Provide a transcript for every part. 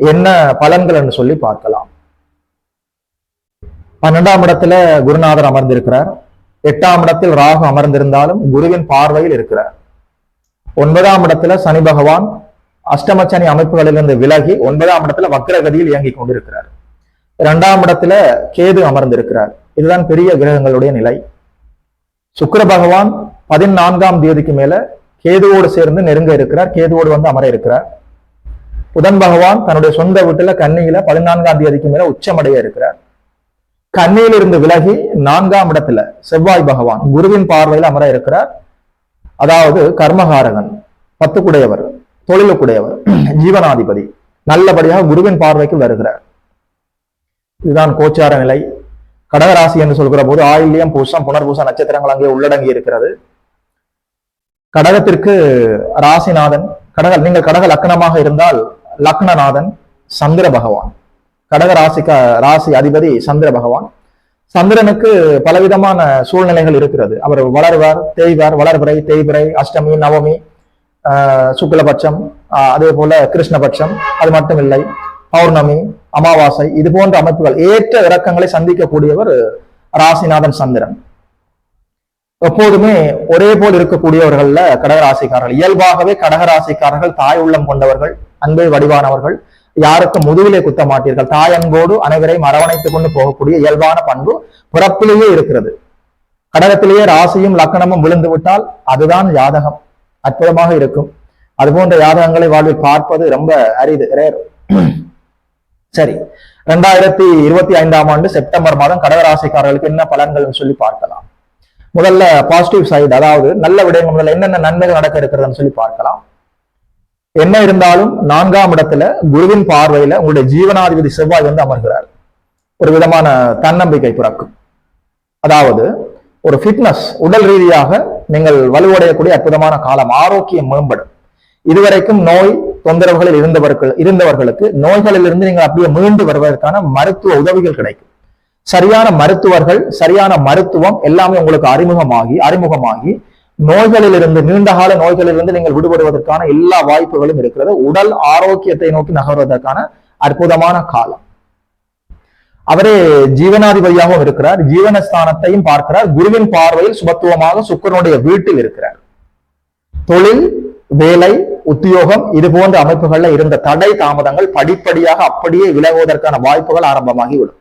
என்ன பலன்கள் சொல்லி பார்க்கலாம். பன்னெண்டாம் இடத்துல குருநாதர் அமர்ந்திருக்கிறார். எட்டாம் இடத்தில் ராகு அமர்ந்திருந்தாலும் குருவின் பார்வையில் இருக்கிறார். ஒன்பதாம் இடத்துல சனி பகவான் அஷ்டமச்சனி அமைப்புகளிலிருந்து விலகி ஒன்பதாம் இடத்துல வக்ரகதியில் இயங்கிக் கொண்டிருக்கிறார். இரண்டாம் இடத்துல கேது அமர்ந்திருக்கிறார். இதுதான் பெரிய கிரகங்களுடைய நிலை. சுக்கர பகவான் பதினான்காம் தேதிக்கு மேல கேதுவோடு சேர்ந்து நெருங்க இருக்கிறார். கேதுவோடு வந்து அமர இருக்கிறார். புதன் பகவான் தன்னுடைய சொந்த வீட்டுல கன்னியில பதினான்காம் தேதிக்கு மேல உச்சமடைய இருக்கிறார். கண்ணியிலிருந்து விலகி நான்காம் இடத்துல செவ்வாய் பகவான் குருவின் பார்வையில் அமர இருக்கிறார். அதாவது கர்மகாரகன் பத்துக்குடையவர் தொழிலுக்குடையவர் ஜீவனாதிபதி நல்லபடியாக குருவின் பார்வைக்கு வருகிறார். இதுதான் கோச்சார நிலை. கடகராசி என்று சொல்கிற போது ஆயில்யம் பூசம் புனர்பூச நட்சத்திரங்கள் அங்கே உள்ளடங்கி இருக்கிறது. கடகத்திற்கு ராசிநாதன் கடக நீங்கள் கடக லக்னமாக இருந்தால் லக்னநாதன் சந்திர பகவான். கடக ராசிக்க ராசி அதிபதி சந்திர பகவான். சந்திரனுக்கு பலவிதமான சூழ்நிலைகள் இருக்கிறது. அவர் வளர்வார் தேய்வார் வளர்பிறை தேய்பிறை அஷ்டமி நவமி சுக்லபட்சம் அதே போல கிருஷ்ணபட்சம் அது மட்டும் இல்லை பௌர்ணமி அமாவாசை இது போன்ற அமைப்புகள் ஏற்ற இறக்கங்களை சந்திக்கக்கூடியவர் ராசிநாதன் சந்திரன். எப்போதுமே ஒரே போல் இருக்கக்கூடியவர்கள்ல கடகராசிக்காரர்கள். இயல்பாகவே கடகராசிக்காரர்கள் தாய் உள்ளம் கொண்டவர்கள். அன்பை வடிவானவர்கள் யாருக்கும் முதுகிலே குத்த மாட்டீர்கள். தாய் அன்போடு அனைவரையும் அரவணைத்துக் கொண்டு போகக்கூடிய இயல்பான பண்பு பிறப்பிலேயே இருக்கிறது. கடகத்திலேயே ராசியும் லக்கணமும் விழுந்து விட்டால் அதுதான் யாதகம் அற்புதமாக இருக்கும். அது போன்ற யாதகங்களை வாழ்வில் பார்ப்பது ரொம்ப அரிது ரேர் சரி ரெண்டாயிரத்தி இருபத்தி ஐந்தாம் ஆண்டு செப்டம்பர் மாதம் கடகராசிக்காரர்களுக்கு என்ன பலன்கள் சொல்லி பார்க்கலாம். முதல்ல பாசிட்டிவ் சைடு அதாவது நல்ல விடயங்கள் முதல்ல என்னென்ன நன்மைகள் நடக்க இருக்கிறதுன்னு சொல்லி பார்க்கலாம். என்ன இருந்தாலும் நான்காம் இடத்துல குருவின் பார்வையில உங்களுடைய ஜீவனாதிபதி செவ்வாய் வந்து அமர்கிறார். ஒரு விதமான தன்னம்பிக்கை பிறக்கும். அதாவது ஒரு ஃபிட்னஸ் உடல் ரீதியாக நீங்கள் வலுவடையக்கூடிய அற்புதமான காலம் ஆரோக்கியம் மேம்படும். இதுவரைக்கும் நோய் தொந்தரவுகளில் இருந்தவர்கள் இருந்தவர்களுக்கு நோய்களிலிருந்து நீங்கள் அப்படியே மீண்டு வருவதற்கான மருத்துவ உதவிகள் கிடைக்கும். சரியான மருத்துவர்கள் சரியான மருத்துவம் எல்லாமே உங்களுக்கு அறிமுகமாகி அறிமுகமாகி நோய்களிலிருந்து நீண்டகால நோய்களிலிருந்து நீங்கள் விடுபடுவதற்கான எல்லா வாய்ப்புகளும் இருக்கிறது. உடல் ஆரோக்கியத்தை நோக்கி நகர்வதற்கான அற்புதமான காலம். அவரே ஜீவனாதிபதியாகவும் இருக்கிறார். ஜீவனஸ்தானத்தையும் பார்க்கிறார். குருவின் பார்வையில் சுபத்துவமாக சுக்கரனுடைய வீட்டில் இருக்கிறார். தொழில் வேலை உத்தியோகம் இது போன்ற அமைப்புகள்ல இருந்த தடை தாமதங்கள் படிப்படியாக அப்படியே விலகுவதற்கான வாய்ப்புகள் ஆரம்பமாகிவிடும்.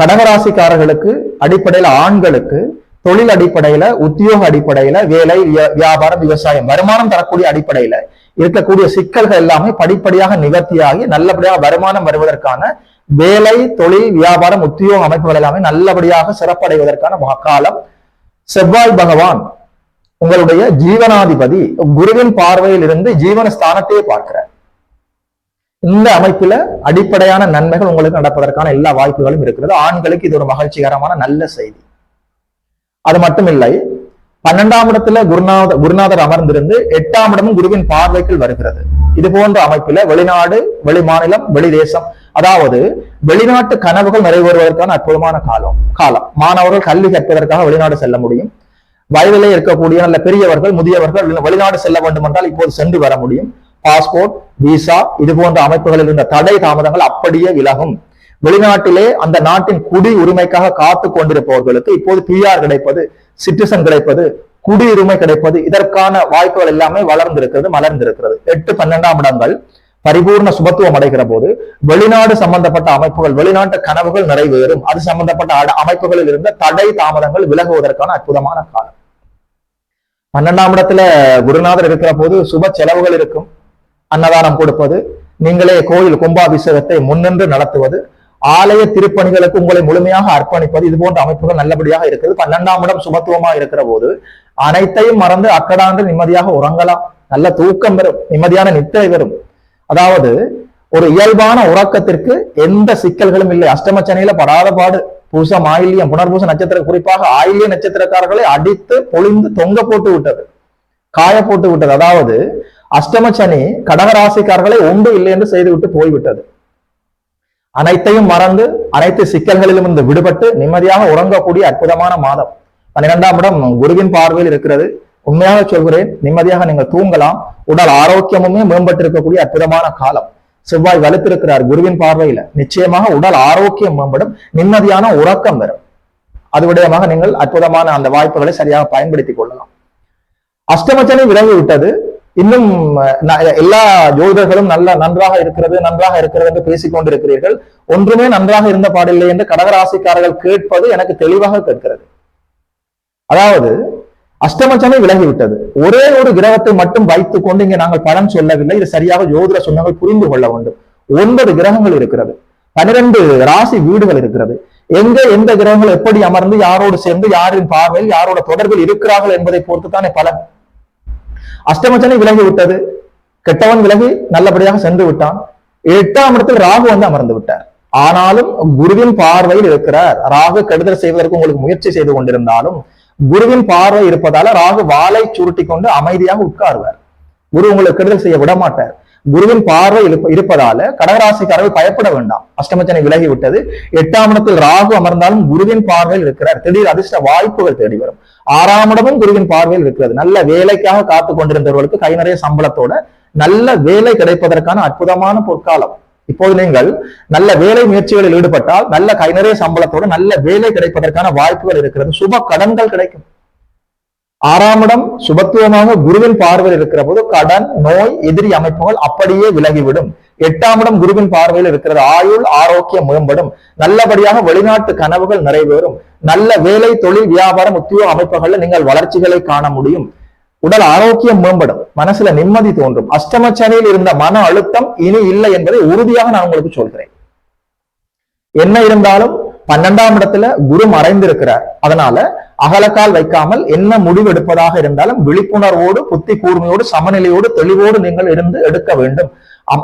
கடகராசிக்காரர்களுக்கு அடிப்படையில ஆண்களுக்கு தொழில் அடிப்படையில உத்தியோக அடிப்படையில வேலை வியாபாரம் விவசாயம் வருமானம் தரக்கூடிய அடிப்படையில இருக்கக்கூடிய சிக்கல்கள் எல்லாமே படிப்படியாக நிவர்த்தியாகி நல்லபடியாக வருமானம் வருவதற்கான வேலை தொழில் வியாபாரம் உத்தியோக அமைப்புகள் எல்லாமே நல்லபடியாக சிறப்படைவதற்கான காலம் செவ்வாய் பகவான். உங்களுடைய ஜீவனாதிபதி குருவின் பார்வையில் இருந்து ஜீவன ஸ்தானத்தையே பார்க்கிறார். இந்த அமைப்புல அடிப்படையான நன்மைகள் உங்களுக்கு நடப்பதற்கான எல்லா வாய்ப்புகளும் இருக்கிறது. ஆண்களுக்கு இது ஒரு மகிழ்ச்சிகரமான நல்ல செய்தி. அது மட்டும் இல்லை பன்னெண்டாம் இடத்துல குருநாத குருநாதர் அமர்ந்திருந்து எட்டாம் இடமும் குருவின் பார்வைக்குள் வருகிறது. இது போன்ற அமைப்புல வெளிநாடு வெளி மாநிலம் வெளி தேசம் அதாவது வெளிநாட்டு கனவுகள் நிறைவேறுவதற்கான அற்புதமான காலம் காலம். மாணவர்கள் கல்வி கற்பதற்காக வெளிநாடு செல்ல முடியும். வயதிலே இருக்கக்கூடிய நல்ல பெரியவர்கள் முதியவர்கள் வெளிநாடு செல்ல வேண்டும் என்றால் இப்போது சென்று வர முடியும். பாஸ்போர்ட் விசா இது போன்ற அமைப்புகளில் இருந்த தடை தாமதங்கள் அப்படியே விலகும். வெளிநாட்டிலே அந்த நாட்டின் குடி உரிமைக்காக காத்து கொண்டிருப்பவர்களுக்கு இப்போது பிஆர் கிடைப்பது சிட்டிசன் கிடைப்பது குடியுரிமை கிடைப்பது இதற்கான வாய்ப்புகள் எல்லாமே வளர்ந்திருக்கிறது மலர்ந்திருக்கிறது. எட்டு பன்னெண்டாம் இடங்கள் பரிபூர்ண சுபத்துவம் அடைகிற போது வெளிநாடு சம்பந்தப்பட்ட அமைப்புகள் வெளிநாட்டு கனவுகள் நிறைவேறும். அது சம்பந்தப்பட்ட அமைப்புகளில் இருந்த தடை தாமதங்கள் விலகுவதற்கான அற்புதமான காலம். பன்னெண்டாம் இடத்துல குருநாதர் இருக்கிற போது சுப செலவுகள் இருக்கும். அன்னதானம் கொடுப்பது நீங்களே கோயில் கும்பாபிஷேகத்தை முன்னின்று நடத்துவது ஆலய திருப்பணிகளுக்கு உங்களை முழுமையாக அர்ப்பணிப்பது இது போன்ற அமைப்புகள் நல்லபடியாக இருக்கிறது. பன்னெண்டாம் இடம் சுமத்துவமா இருக்கிற போது அனைத்தையும் மறந்து அக்கடாண்டு நிம்மதியாக உறங்கலாம். நல்ல தூக்கம் வரும் நிம்மதியான நித்திரை வரும். அதாவது ஒரு இயல்பான உறக்கத்திற்கு எந்த சிக்கல்களும் இல்லை. அஷ்டமச்சனையில படாத பாடு பூசம் ஆயில்யம் புனர்பூச நட்சத்திர குறிப்பாக ஆயில்ய நட்சத்திரக்காரர்களை அடித்து பொழிந்து தொங்க போட்டு விட்டது. காய போட்டு விட்டது. அதாவது அஷ்டமச்சனி கடகராசிக்காரர்களை ஒன்று இல்லை என்று செய்துவிட்டு போய்விட்டது. அனைத்தையும் மறந்து அனைத்து சிக்கல்களிலும் இருந்து விடுபட்டு நிம்மதியாக உறங்கக்கூடிய அற்புதமான மாதம். பன்னிரெண்டாம் இடம் குருவின் பார்வையில் இருக்கிறது. உண்மையாக சொல்கிறேன் நிம்மதியாக நீங்கள் தூங்கலாம். உடல் ஆரோக்கியமுமே மேம்பட்டிருக்கக்கூடிய அற்புதமான காலம். செவ்வாய் வலுத்திருக்கிறார் குருவின் பார்வையில. நிச்சயமாக உடல் ஆரோக்கியம் மேம்படும். நிம்மதியான உறக்கம் வரும். அது விடயமாக நீங்கள் அற்புதமான அந்த வாய்ப்புகளை சரியாக பயன்படுத்திக் கொள்ளலாம். அஷ்டமச்சனை விலகி விட்டது. இன்னும் எல்லா ஜோதிடர்களும் நல்ல நன்றாக இருக்கிறது நன்றாக இருக்கிறது என்று பேசிக் கொண்டிருக்கிறீர்கள். ஒன்றுமே நன்றாக இருந்த பாடில்லை என்று கடகராசிக்காரர்கள் கேட்பது எனக்கு தெளிவாக கேட்கிறது. அதாவது அஷ்டமச்சமே விலகிவிட்டது. ஒரே ஒரு கிரகத்தை மட்டும் வைத்துக் கொண்டு இங்கே நாங்கள் பலன் சொல்லவில்லை. இது சரியாக ஜோதிட சொன்னங்கள் புரிந்து கொள்ள வேண்டும். ஒன்பது கிரகங்கள் இருக்கிறது. பனிரெண்டு ராசி வீடுகள் இருக்கிறது. எங்க எந்த கிரகங்கள் எப்படி அமர்ந்து யாரோடு சேர்ந்து யாரின் பார்வையில் யாரோட தொடர்பில் இருக்கிறார்கள் என்பதை பொறுத்து தானே பலன். அஷ்டமச்சனை விலகி விட்டது. கெட்டவன் விலகி நல்லபடியாக சென்று விட்டான். எட்டாம் இடத்தில் ராகு வந்து அமர்ந்து விட்டார். ஆனாலும் குருவின் பார்வையில் இருக்கிறார். ராகு கெடுதல் செய்வதற்கு உங்களுக்கு முயற்சி செய்து கொண்டிருந்தாலும் குருவின் பார்வை இருப்பதால ராகு வாளை சுருட்டி கொண்டு அமைதியாக உட்காருவார். குரு உங்களுக்கு கெடுதல் செய்ய விட மாட்டார் குருவின் பார்வை இருப்பதால கடகராசிக்காரர்கள் பயப்பட வேண்டாம். அஷ்டமச்சனை விலகி விட்டது. எட்டாம் இடத்தில் ராகு அமர்ந்தாலும் குருவின் பார்வையில் இருக்கிறார். திடீர் அதிர்ஷ்ட வாய்ப்புகள் தேடி வரும். ஆறாம் இடமும் குருவின் பார்வையில் இருக்கிறது. நல்ல வேலைக்காக காத்து கொண்டிருந்தவர்களுக்கு கை நிறைய சம்பளத்தோட நல்ல வேலை கிடைப்பதற்கான அற்புதமான பொற்காலம். இப்போது நீங்கள் நல்ல வேலை முயற்சிகளில் ஈடுபட்டால் நல்ல கை நிறைய சம்பளத்தோட நல்ல வேலை கிடைப்பதற்கான வாய்ப்புகள் இருக்கிறது. சுப கடன்கள் கிடைக்கும். ஆறாம் இடம் சுபத்துவமாக குருவின் பார்வையில் இருக்கிற போது கடன் நோய் எதிரி அமைப்புகள் அப்படியே விலகிவிடும். எட்டாம் இடம் குருவின் பார்வையில் இருக்கிறது. ஆயுள் ஆரோக்கியம் மேம்படும். நல்லபடியாக வெளிநாட்டு கனவுகள் நிறைவேறும். நல்ல வேலை தொழில் வியாபாரம் உத்தியோக அமைப்புகள்ல நீங்கள் வளர்ச்சிகளை காண முடியும். உடல் ஆரோக்கியம் மேம்படும். மனசுல நிம்மதி தோன்றும். அஷ்டமச்சனியில் இருந்த மன அழுத்தம் இனி இல்லை என்பதை உறுதியாக நான் உங்களுக்கு சொல்கிறேன் என்ன இருந்தாலும் பன்னெண்டாம் இடத்துல குரு மறைந்திருக்கிறார். அதனால அகலக்கால் வைக்காமல் என்ன முடிவு எடுப்பதாக இருந்தாலும் விழிப்புணர்வோடு புத்தி கூர்மையோடு சமநிலையோடு தெளிவோடு நீங்கள் இருந்து எடுக்க வேண்டும்.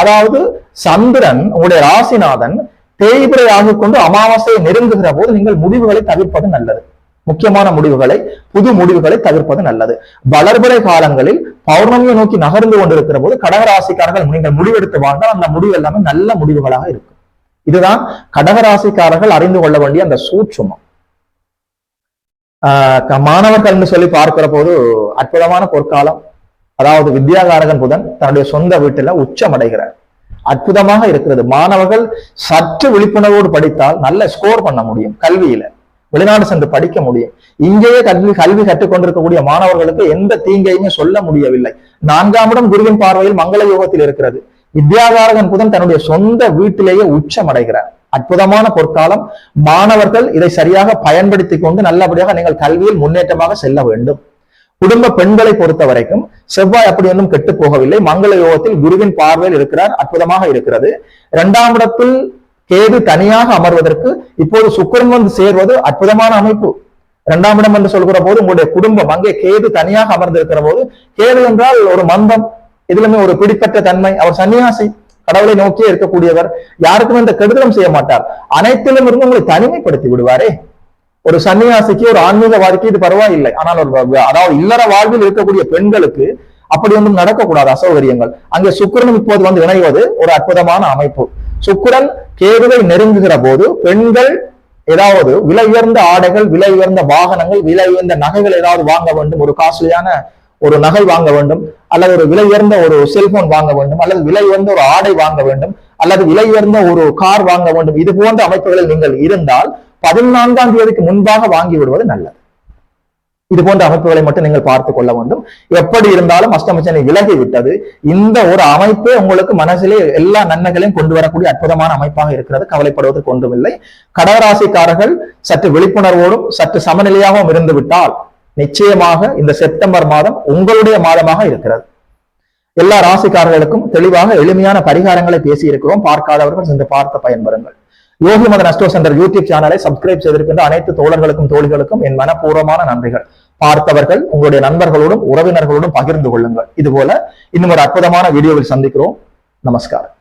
அதாவது சந்திரன் உங்களுடைய ராசிநாதன் தேய்பிரை ஆகிக் கொண்டு அமாவாசையை நெருங்குகிற போது நீங்கள் முடிவுகளை தவிர்ப்பது நல்லது. முக்கியமான முடிவுகளை புது முடிவுகளை தவிர்ப்பது நல்லது. வளர்பிறை காலங்களில் பௌர்ணமியை நோக்கி நகர்ந்து கொண்டிருக்கிற போது கடகராசிக்காரர்கள் நீங்கள் முடிவெடுத்து வாழ்ந்தால் அந்த முடிவு எல்லாமே நல்ல முடிவுகளாக இருக்கும். இதுதான் கடகராசிக்காரர்கள் அறிந்து கொள்ள வேண்டிய அந்த சூட்சுமம். மாணவர்கள்னு சொல்லி பார்க்கிற போது அற்புதமான பொற்காலம். அதாவது வித்யாகாரகன் புதன் தன்னுடைய சொந்த வீட்டுல உச்சமடைகிறார். அற்புதமாக இருக்கிறது. மாணவர்கள் சற்று விழிப்புணர்வோடு படித்தால் நல்ல ஸ்கோர் பண்ண முடியும் கல்வியில. வெளிநாடு சென்று படிக்க முடியும். இங்கேயே கல்வி கல்வி கற்றுக்கொண்டிருக்கக்கூடிய மாணவர்களுக்கு எந்த தீங்கையுமே சொல்ல முடியவில்லை. நான்காம் இடம் குருவின் பார்வையில் மங்கள யோகத்தில் இருக்கிறது. வித்யாகாரகன் புதன் தன்னுடைய சொந்த வீட்டிலேயே உச்சமடைகிறார். அற்புதமான பொற்காலம். மாணவர்கள் இதை சரியாக பயன்படுத்திக் கொண்டு நல்லபடியாக நீங்கள் கல்வியில் முன்னேற்றமாக செல்ல வேண்டும். குடும்ப பெண்களை பொறுத்த வரைக்கும் செவ்வாய் அப்படி ஒன்றும் கெட்டு போகவில்லை. மங்கள யோகத்தில் குருவின் பார்வையில் இருக்கிறார் அற்புதமாக இருக்கிறது. இரண்டாம் இடத்தில் கேது தனியாக அமர்வதற்கு இப்போது சுக்கரன் வந்து சேர்வது அற்புதமான அமைப்பு. இரண்டாம் இடம் என்று சொல்கிற போது உங்களுடைய குடும்பம் அங்கே கேது தனியாக அமர்ந்திருக்கிற போது கேது என்றால் ஒரு மந்தம் இதுலமே ஒரு பிடிப்பட்ட தன்மை அவர் சன்னியாசி கடவுளை நோக்கியே இருக்கக்கூடியவர் யாருக்கும் இந்த கெடுதலும் செய்ய மாட்டார். அனைத்திலும் இருந்து உங்களை தனிமைப்படுத்தி விடுவாரே. ஒரு சன்னியாசிக்கு ஒரு ஆன்மீகவாதிக்கு இது பரவாயில்லை. ஆனால் ஒரு அதாவது இல்லற வாழ்வில் இருக்கக்கூடிய பெண்களுக்கு அப்படி ஒன்றும் நடக்கக்கூடாது அசௌகரியங்கள். அங்கே சுக்கிரனும் இப்போது வந்து இணைவது ஒரு அற்புதமான அமைப்பு. சுக்கரன் கேதுவை நெருங்குகிற போது பெண்கள் ஏதாவது விலை உயர்ந்த ஆடைகள் விலை உயர்ந்த வாகனங்கள் விலை உயர்ந்த நகைகள் ஏதாவது வாங்க வேண்டும். ஒரு காஸ்ட்லியான ஒரு நகை வாங்க வேண்டும் அல்லது ஒரு விலை உயர்ந்த ஒரு செல்போன் வாங்க வேண்டும் அல்லது விலை உயர்ந்த ஒரு ஆடை வாங்க வேண்டும் அல்லது விலை உயர்ந்த ஒரு கார் வாங்க வேண்டும். இது போன்ற அமைப்புகளில் நீங்கள் இருந்தால் பதினான்காம் தேதிக்கு முன்பாக வாங்கி விடுவது நல்லது. இது போன்ற அமைப்புகளை மட்டும் நீங்கள் பார்த்துக் கொள்ள வேண்டும். எப்படி இருந்தாலும் அஷ்டமச்சனை விலகி விட்டது. இந்த ஒரு அமைப்பே உங்களுக்கு மனசிலே எல்லா நன்மைகளையும் கொண்டு வரக்கூடிய அற்புதமான அமைப்பாக இருக்கிறது. கவலைப்படுவதற்கு ஒன்றுமில்லை. கடகராசிக்காரர்கள் சற்று விழிப்புணர்வோடும் சற்று சமநிலையாகவும் இருந்து விட்டால் நிச்சயமாக இந்த செப்டம்பர் மாதம் உங்களுடைய மாதமாக இருக்கிறது. எல்லா ராசிக்காரர்களுக்கும் தெளிவாக எளிமையான பரிகாரங்களை பேசி இருக்கிறோம் பார்க்காதவர்கள் சென்று பார்த்து பயன்பெறுங்கள். யோகி மத அஸ்டோ சென்டர் யூடியூப் சேனலை சப்ஸ்கிரைப் செய்திருக்கின்ற அனைத்து தோழர்களுக்கும் தோழிகளுக்கும் என் மனப்பூர்வமான நன்றிகள். பார்த்தவர்கள் உங்களுடைய நண்பர்களோடும் உறவினர்களோடும் பகிர்ந்து கொள்ளுங்கள். இதுபோல இன்னும் ஒரு அற்புதமான வீடியோவில் சந்திக்கிறோம். நமஸ்காரம்.